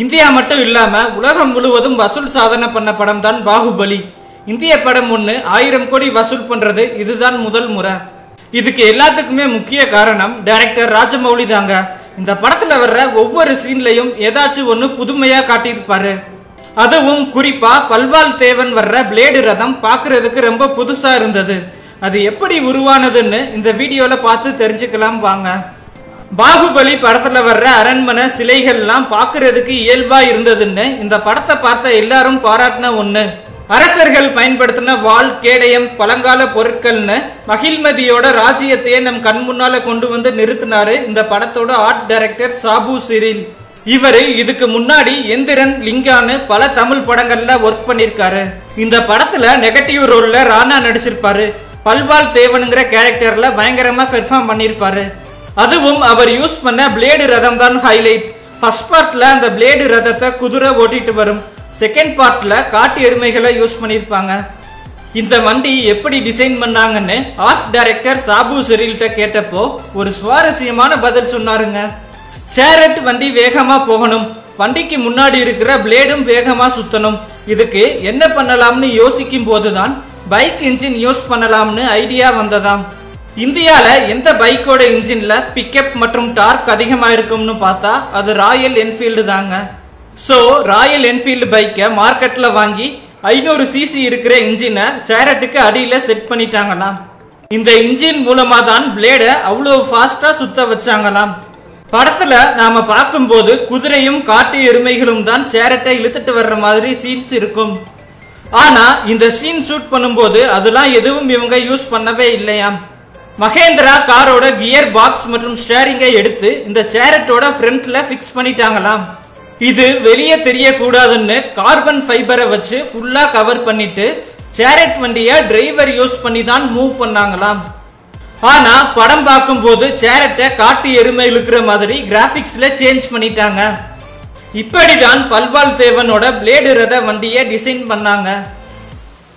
India மட்டும் இல்லாம உலகம் முழுவதும் வசூல் சாதனை பண்ண படம் தான் பாகுபலி. இந்திய படம் ஒண்ணு ஆயிரம் கோடி வசூல் பண்றது இதுதான் முதல் முறை. இதுக்கு எல்லாத்துக்குமே முக்கிய காரணம் டைரக்டர் ராஜமௌலி தாங்க. இந்த படத்துல வர்ற ஒவ்வொரு சீன்லயும் ஏதாச்சும் ஒன்று புதுமையா காட்டியிருப்பாரு. அதுவும் குறிப்பா பல்வால் தேவன் வர்ற பிளேடு ரதம் பாக்குறதுக்கு ரொம்ப புதுசா இருந்தது. அது எப்படி உருவானதுன்னு இந்த வீடியோல பார்த்து தெரிஞ்சுக்கலாம் வாங்க. பாகுபலி படத்துல வர்ற அரண்மனை சிலைகள்லாம் பாக்குறதுக்கு இயல்பா இருந்ததுன்னு இந்த படத்தை பார்த்த எல்லாரும் பாராட்டின ஒண்ணு. அரசர்கள் பயன்படுத்தின வால் கேடயம் பழங்கால பொருட்கள்னு மகிழ்மதியோட ராஜ்யத்தையே நம் கண் முன்னால கொண்டு வந்து நிறுத்தினாரு இந்த படத்தோட ஆர்ட் டைரக்டர் சாபு சிரில் இவரு இதுக்கு முன்னாடி எந்திரன் லிங்கான்னு பல தமிழ் படங்கள்ல ஒர்க் பண்ணிருக்காரு இந்த படத்துல நெகட்டிவ் ரோல்ல ராணா நடிச்சிருப்பாரு. பல்வால் தேவனுங்கிற கேரக்டர்ல பயங்கரமா பெர்ஃபார்ம் பண்ணிருப்பாரு அதுவும் அவர் யூஸ் பண்ண பிளேடு ரதம் தான் ஹைலைட் ஃபர்ஸ்ட் பார்ட்ல அந்த பிளேடு ரதத்தை குதிரை ஓட்டிட்டு வரும். செகண்ட் பார்ட்ல காட்டு எருமைகளை யூஸ் பண்ணியிருப்பாங்க. இந்த வண்டி எப்படி டிசைன் பண்ணாங்கன்னு ஆர்ட் டைரக்டர் சாபு செரில்கிட்ட கேட்டப்போ ஒரு சுவாரஸ்யமான பதில் சொன்னாருங்க. சேரட் வண்டி வேகமா போகணும். வண்டிக்கு முன்னாடி இருக்கிற பிளேடும் வேகமா சுத்தணும். இதுக்கு என்ன பண்ணலாம்னு யோசிக்கும் போதுதான் பைக் இன்ஜின் யூஸ் பண்ணலாம்னு ஐடியா வந்ததாம். இந்தியால எந்த பைக்கோட இன்ஜின்ல பிக்கப் மற்றும் டார்க் அதிகமாக இருக்கும்னு பார்த்தா அது ராயல் என்ஃபீல்டு தாங்க. ஸோ ராயல் என்ஃபீல்டு பைக்கை மார்க்கெட்ல வாங்கி ஐநூறு சிசி இருக்கிற இன்ஜினை சேரட்டுக்கு அடியில் செட் பண்ணிட்டாங்களாம். இந்த இன்ஜின் மூலமா தான் பிளேடை அவ்வளோ ஃபாஸ்டா சுத்த வச்சாங்களாம். படத்துல நாம பார்க்கும்போது குதிரையும் காட்டு எருமைகளும் தான் சேரட்டை இழுத்துட்டு வர்ற மாதிரி சீன்ஸ் இருக்கும். ஆனா இந்த சீன் ஷூட் பண்ணும்போது அதெல்லாம் எதுவும் இவங்க யூஸ் பண்ணவே இல்லையாம். மகேந்திரா காரோட கியர் பாக்ஸ் மற்றும் ஸ்டேரிங்கை எடுத்து இந்த சேரட்டோட ஃப்ரண்ட்ல ஃபிக்ஸ் பண்ணிட்டாங்களாம். இது வெளியே தெரியக்கூடாதுன்னு கார்பன் ஃபைபரை வச்சு ஃபுல்லா கவர் பண்ணிட்டு சேரட் வண்டியை டிரைவர் யூஸ் பண்ணி தான் மூவ் பண்ணாங்களாம். ஆனா படம் பார்க்கும்போது சேரட்டை காட்டு எருமை இழுக்கிற மாதிரி கிராபிக்ஸ்ல சேஞ்ச் பண்ணிட்டாங்க. இப்படிதான் பல்பால் தேவனோட பிளேடு ரத வண்டியை டிசைன் பண்ணாங்க.